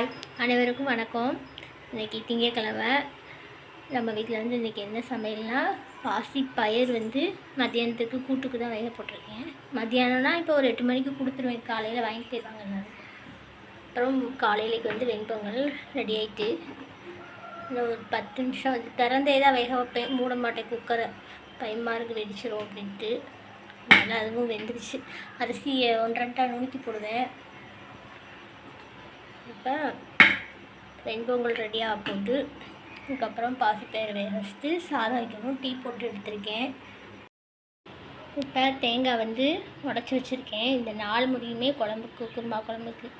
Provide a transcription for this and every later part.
Hi அனைவருக்கும் வணக்கம். இன்றைக்கி திங்கக்கிழமை. நம்ம வீட்டில் வந்து இன்றைக்கி என்ன சமையல்னால் பாசி பயிர் வந்து மத்தியானத்துக்கு கூட்டுக்கு தான் வேக போட்டிருக்கேன். மத்தியானம்னா இப்போ ஒரு எட்டு மணிக்கு கொடுத்துருவேன். காலையில் வாங்கி போயிருவாங்க நான் அப்புறம் காலையிலைக்கு வந்து வெண்பொங்கல் ரெடி ஆயிட்டு இன்னும் ஒரு பத்து நிமிஷம் வந்து திறந்தே தான் வேக வைப்பேன். மூட மாட்டேன். குக்கரை பயமாக இருக்கு. வெடிச்சிடும் அப்படின்ட்டு. நல்லா அதுவும் வெந்துருச்சு. அரிசியை ஒன்றரை நுணுக்கி போடுவேன். இப்போ வெண்பொங்கல் ரெடியாக போட்டு அதுக்கப்புறம் பாசிப்பயிறு வேக வச்சுட்டு சாதம் வைக்கணும். டீ போட்டு எடுத்திருக்கேன். இப்போ தேங்காய் வந்து உடச்சி வச்சுருக்கேன். இந்த நாலு முடியுமே குழம்புக்கு குருமா குழம்புக்கு.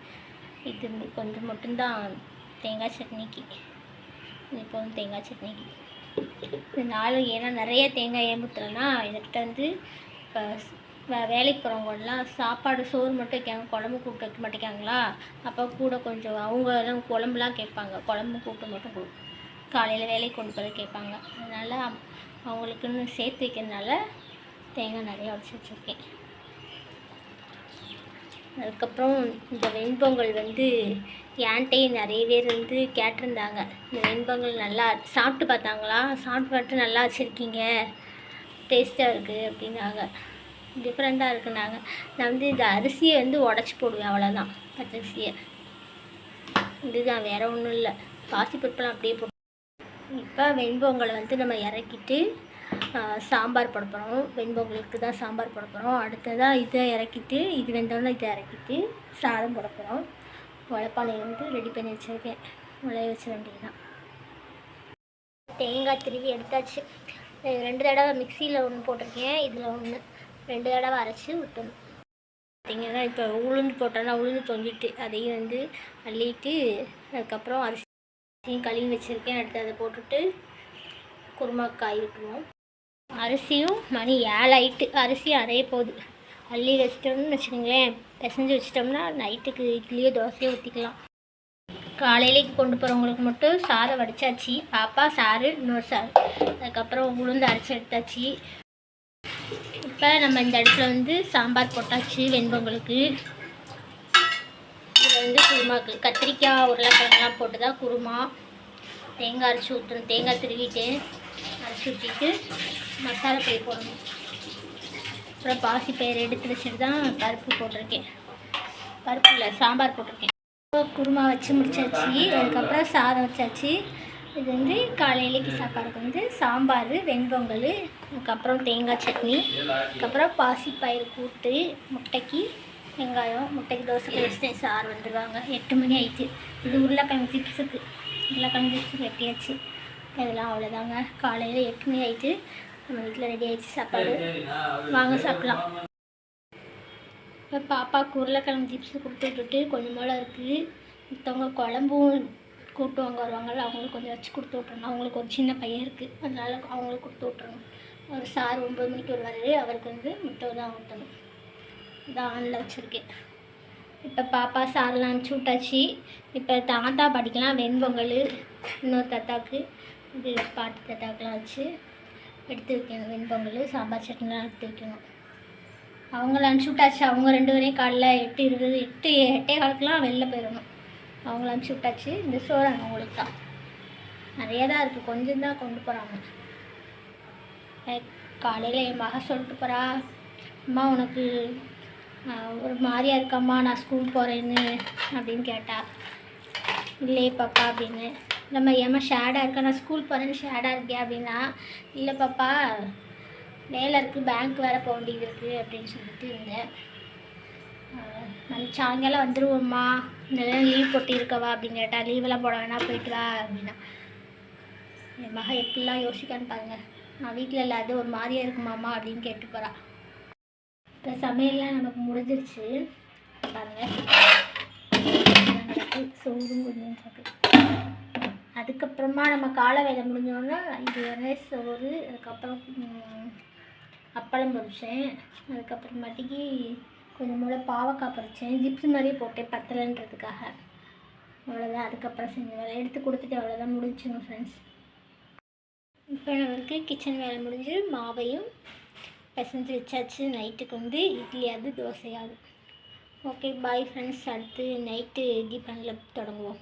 இது கொஞ்சம் மட்டும்தான் தேங்காய் சட்னிக்கு. இப்போ வந்து தேங்காய் சட்னிக்கு. இந்த நாலு ஏன்னா நிறைய தேங்காய் ஏன் இதை என்கிட்ட வந்து இப்போ வேலைக்கு போகிறவங்கலாம் சாப்பாடு சோறு மட்டும் வைக்காங்க குழம்பு கூட்டு வைக்க மாட்டேங்காங்களா அப்போ கூட கொஞ்சம் அவங்க எல்லாம் குழம்புலாம் கேட்பாங்க. குழம்பு கூட்டு மட்டும் கொடு. காலையில் வேலைக்கு கொண்டு போய் கேட்பாங்க. அதனால் அவங்களுக்குன்னு சேர்த்து வைக்கிறதுனால தேங்காய் நிறையா உடச்சி வச்சுருக்கேன். அதுக்கப்புறம் இந்த வெண்பொங்கல் வந்து என்கிட்டயே நிறைய பேர் வந்து கேட்டிருந்தாங்க. இந்த வெண்பொங்கல் நல்லா சாப்பிட்டு பார்த்தாங்களா? சாப்பிட்டு பார்த்து நல்லா வச்சுருக்கீங்க. டேஸ்ட்டாக இருக்குது அப்படின்னாங்க. டிஃப்ரெண்ட்டாக இருக்குனாங்க. நான் வந்து இந்த அரிசியை வந்து உடச்சி போடுவேன் அவ்வளோதான் பச்சரிசியை இதுதான் வேறு ஒன்றும் இல்லை. பாசிப்பருப்பெல்லாம் அப்படியே போட்டு இப்போ வெண்பொங்கலை வந்து நம்ம இறக்கிட்டு சாம்பார் போட போகிறோம் வெண்பொங்கலுக்கு தான் சாம்பார் போட போகிறோம் அடுத்ததாக இதை இறக்கிட்டு இது வெந்தோடனே இதை இறக்கிட்டு சாதம் போட போகிறோம் உழப்பானை வந்து ரெடி பண்ணி வச்சுருக்கேன். உழைய வச்ச வேண்டியதுதான் தேங்காய் திருவி எடுத்தாச்சு. ரெண்டு தடவை மிக்சியில் ஒன்று போட்டிருக்கேன். இதில் ஒன்று ரெண்டு தடவை அரைச்சி விட்டணும் பார்த்தீங்கன்னா இப்போ உளுந்து போட்டோன்னா உளுந்து தொங்கிட்டு அதையும் வந்து அள்ளிட்டு அதுக்கப்புறம் அரிசியும் கழுவி வச்சுருக்கேன். அடுத்து அதை போட்டுட்டு குருமா காய் விட்டுருவோம் அரிசியும் மணி ஏழாயிட்டு அரிசி அரைய போகுது. அள்ளி வச்சிட்டோம்னு வச்சுக்கோங்களேன். பிசைஞ்சு வச்சிட்டோம்னா நைட்டுக்கு இட்லியோ தோசையோ ஊற்றிக்கலாம் காலையிலேக்கு கொண்டு போகிறவங்களுக்கு மட்டும் சாதம் வடிச்சாச்சு. பாப்பா சாறு இன்னொரு சாறு. அதுக்கப்புறம் உளுந்து அரைச்சி எடுத்தாச்சு. இப்போ நம்ம இந்த இடத்துல வந்து சாம்பார் போட்டாச்சு வெண்பொங்கலுக்கு இதில் வந்து குருமாக்கு கத்திரிக்காய் உருளைக்கிழங்குலாம் போட்டு தான் குருமா. தேங்காய் அரைச்சி ஊற்றணும் தேங்காய் திருவிட்டு அரைச்சி ஊற்றிட்டு மசாலா பொடி போடணும். அப்புறம் பாசி பயிர் எடுத்து வச்சுட்டு தான் பருப்பு போட்டிருக்கேன். பருப்பு இல்லை சாம்பார் போட்டிருக்கேன். குருமா வச்சு முடிச்சாச்சு. அதுக்கப்புறம் சாதம் வச்சாச்சு. இது வந்து காலையிலேக்கு சாப்பாடுக்கு வந்து சாம்பார் வெண்பொங்கல் அதுக்கப்புறம் தேங்காய் சட்னி அதுக்கப்புறம் பாசிப்பயிறு கூட்டு முட்டைக்கு வெங்காயம் முட்டைக்கு தோசை வச்சுட்டேன் சார் வந்துடுவாங்க எட்டு மணி ஆயிடுச்சு. இது உருளைக்கிழங்கு சிப்ஸுக்கு. உருளைக்கிழங்கு சிப்ஸுக்கு வெட்டியாச்சு. இதெல்லாம் அவ்வளோதாங்க. காலையில் எட்டு மணி ஆயிட்டு நம்ம வீட்டில் ரெடி ஆயிடுச்சு சாப்பாடு. வாங்க சாப்பிட்லாம். இப்போ பாப்பாவுக்கு உருளைக்கிழங்கு சிப்ஸு கொடுத்து விட்டுட்டு கொஞ்சம் போல் இருக்குது மற்றவங்க குழம்பும் கூப்பிட்டு வாங்க வருவாங்கல்ல அவங்களுக்கு கொஞ்சம் வச்சு கொடுத்து விட்றணும் அவங்களுக்கு ஒரு சின்ன பையன் இருக்குது அதனால் அவங்களுக்கு கொடுத்து விட்றணும் ஒரு சார் ஒம்பது மணிக்கு வருவார். அவருக்கு வந்து முட்டை தான் ஊற்றணும் இதான் ஆனில் வச்சுருக்கேன். இப்போ பாப்பா சாரெலாம் அனுப்பிச்சி விட்டாச்சு. இப்போ தாத்தா பாட்டிக்கெலாம் வெண்பொங்கல் இன்னொரு தாத்தாவுக்கு இது பாட்டு தாத்தாக்கெலாம் வச்சு எடுத்து வைக்கணும். வெண்பொங்கல் சாம்பார் சட்னிலாம் எடுத்து வைக்கணும். அவங்கள அனுப்பிச்சி விட்டாச்சு. அவங்க ரெண்டு பேரையும் காலைல எட்டு இருபது எட்டு எட்டே காலத்துலாம் வெளில போயிடணும். அவங்கள அனுப்பிச்சி விட்டாச்சு. இந்த சோறு அவங்களுக்கு தான். நிறைய தான் இருக்குது கொஞ்சம் தான் கொண்டு போகிறாங்க காலையில் என் மக சொல்லிட்டு போகிறா அம்மா உனக்கு ஒரு மாதிரியா இருக்கம்மா. நான் ஸ்கூல் போகிறேன்னு அப்படின்னு கேட்டா. இல்லையே பாப்பா அப்படின்னு. நம்ம ஏமா ஷேடாக இருக்கா? நான் ஸ்கூல் போகிறேன்னு ஷேடாக இருக்கேன் அப்படின்னா இல்லை பாப்பா வேலை இருக்குது பேங்க் வேறு போக வேண்டியது இருக்குது அப்படின்னு சொல்லிட்டு இருந்தேன். சாயங்காலம் வந்துடுவோம்மா இந்த லீவ் போட்டிருக்கவா அப்படின்னு கேட்டால் லீவெல்லாம் போட வேணாம் போயிட்டு வா அப்படின்னா. என் மகள் எப்படிலாம் யோசிக்கான்னு பாருங்கள் நான் வீட்டில் இல்லாத ஒரு மாதிரியாக இருக்குமாம்மா அப்படின்னு கேட்டு போகிறான் இப்போ சமையல்லாம் நமக்கு முடிஞ்சிருச்சு. பாருங்க. சோறும் கொஞ்சம் அதுக்கப்புறமா நம்ம காலை வேலை முடிஞ்சோன்னா இது வந்து சோறு அதுக்கப்புறம் அப்பளம் பொரிச்சேன். அதுக்கப்புறமாட்டிக்கு கொஞ்சம் மூளை பாவக்காய் பறித்தேன் ஜிப்ஸ் மாதிரியே போட்டேன் பத்தலைன்றதுக்காக. அவ்வளோதான் அதுக்கப்புறம் செஞ்ச வேலை. எடுத்து கொடுத்துட்டு அவ்வளோதான் முடிஞ்சுங்க ஃப்ரெண்ட்ஸ் இப்போ நம்மளுக்கு கிச்சன் வேலை முடிஞ்சு மாவையும் பிசைஞ்சு வச்சாச்சு. நைட்டுக்கு வந்து இட்லியாவது தோசையாவது ஓகே பாய் ஃப்ரெண்ட்ஸ் அடுத்து நைட்டு டிஃபனில் தொடங்குவோம்.